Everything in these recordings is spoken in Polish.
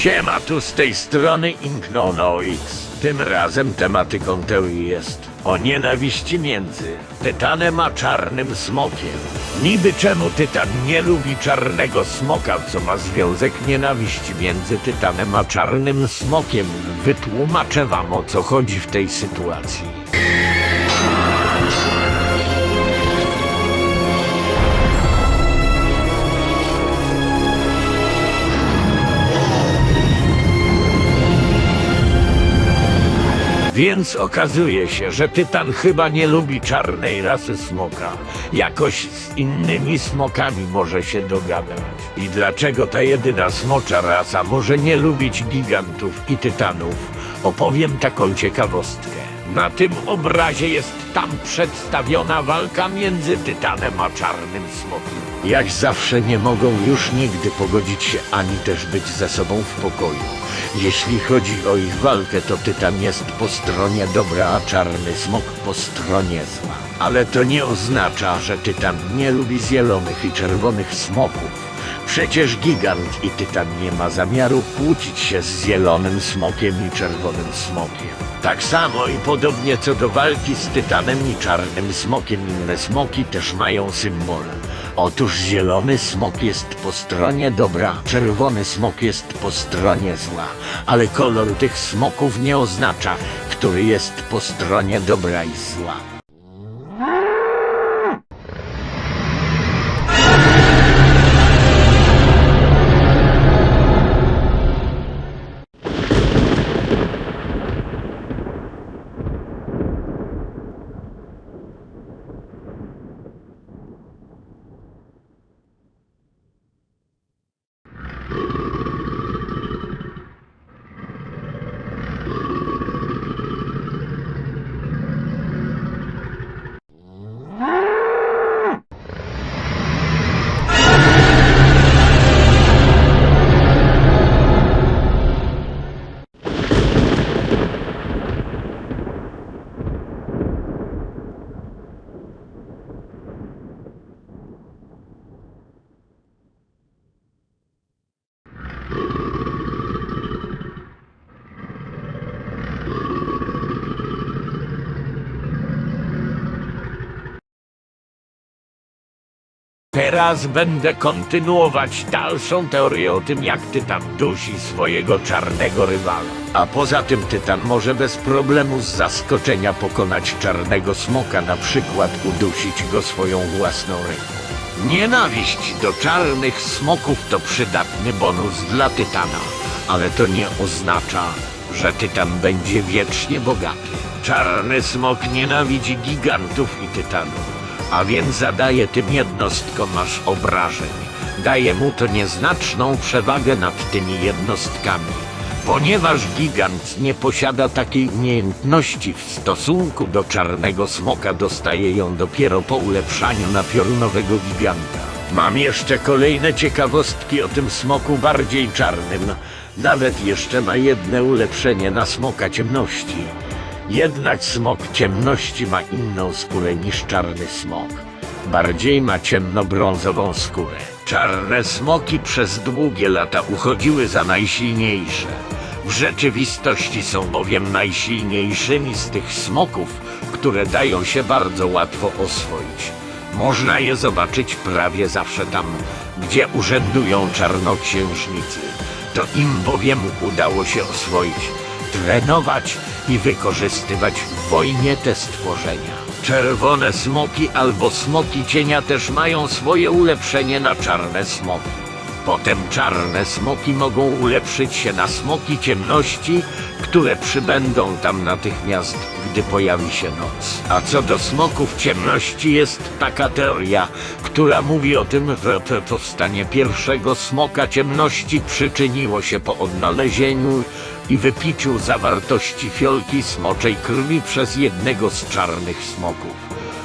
Siema, tu z tej strony Inknonoix. Tym razem tematyką teorii jest o nienawiści między Tytanem a Czarnym Smokiem. Niby czemu Tytan nie lubi Czarnego Smoka, co ma związek nienawiści między Tytanem a Czarnym Smokiem? Wytłumaczę wam o co chodzi w tej sytuacji. Więc okazuje się, że Tytan chyba nie lubi czarnej rasy smoka. Jakoś z innymi smokami może się dogadać. I dlaczego ta jedyna smocza rasa może nie lubić gigantów i tytanów? Opowiem taką ciekawostkę. Na tym obrazie jest tam przedstawiona walka między Tytanem a Czarnym Smokiem. Jak zawsze nie mogą już nigdy pogodzić się ani też być ze sobą w pokoju. Jeśli chodzi o ich walkę, to Tytan jest po stronie dobra, a Czarny Smok po stronie zła. Ale to nie oznacza, że Tytan nie lubi zielonych i czerwonych smoków. Przecież gigant i tytan nie ma zamiaru kłócić się z zielonym smokiem i czerwonym smokiem. Tak samo i podobnie co do walki z tytanem i czarnym smokiem, inne smoki też mają symbol. Otóż zielony smok jest po stronie dobra, czerwony smok jest po stronie zła, ale kolor tych smoków nie oznacza, który jest po stronie dobra i zła. you. Teraz będę kontynuować dalszą teorię o tym, jak Tytan dusi swojego czarnego rywala. A poza tym Tytan może bez problemu z zaskoczenia pokonać czarnego smoka, na przykład udusić go swoją własną ręką. Nienawiść do czarnych smoków to przydatny bonus dla Tytana, ale to nie oznacza, że Tytan będzie wiecznie bogaty. Czarny smok nienawidzi gigantów i tytanów a więc zadaje tym jednostkom aż obrażeń. Daje mu to nieznaczną przewagę nad tymi jednostkami. Ponieważ gigant nie posiada takiej umiejętności w stosunku do czarnego smoka, dostaje ją dopiero po ulepszaniu na piorunowego giganta. Mam jeszcze kolejne ciekawostki o tym smoku bardziej czarnym. Nawet jeszcze ma jedne ulepszenie na smoka ciemności. Jednak smok ciemności ma inną skórę niż czarny smok. Bardziej ma ciemnobrązową skórę. Czarne smoki przez długie lata uchodziły za najsilniejsze. W rzeczywistości są bowiem najsilniejszymi z tych smoków, które dają się bardzo łatwo oswoić. Można je zobaczyć prawie zawsze tam, gdzie urzędują czarnoksiężnicy. To im bowiem udało się oswoić trenować i wykorzystywać w wojnie te stworzenia. Czerwone smoki albo smoki cienia też mają swoje ulepszenie na czarne smoki. Potem czarne smoki mogą ulepszyć się na smoki ciemności, które przybędą tam natychmiast, gdy pojawi się noc. A co do smoków ciemności jest taka teoria, która mówi o tym, że powstanie pierwszego smoka ciemności przyczyniło się po odnalezieniu i wypiciu zawartości fiolki smoczej krwi przez jednego z czarnych smoków.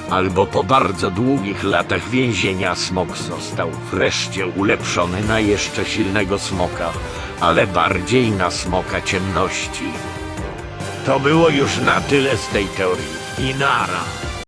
Albo po bardzo długich latach więzienia smok został wreszcie ulepszony na jeszcze silnego smoka, ale bardziej na smoka ciemności. To było już na tyle z tej teorii. I nara.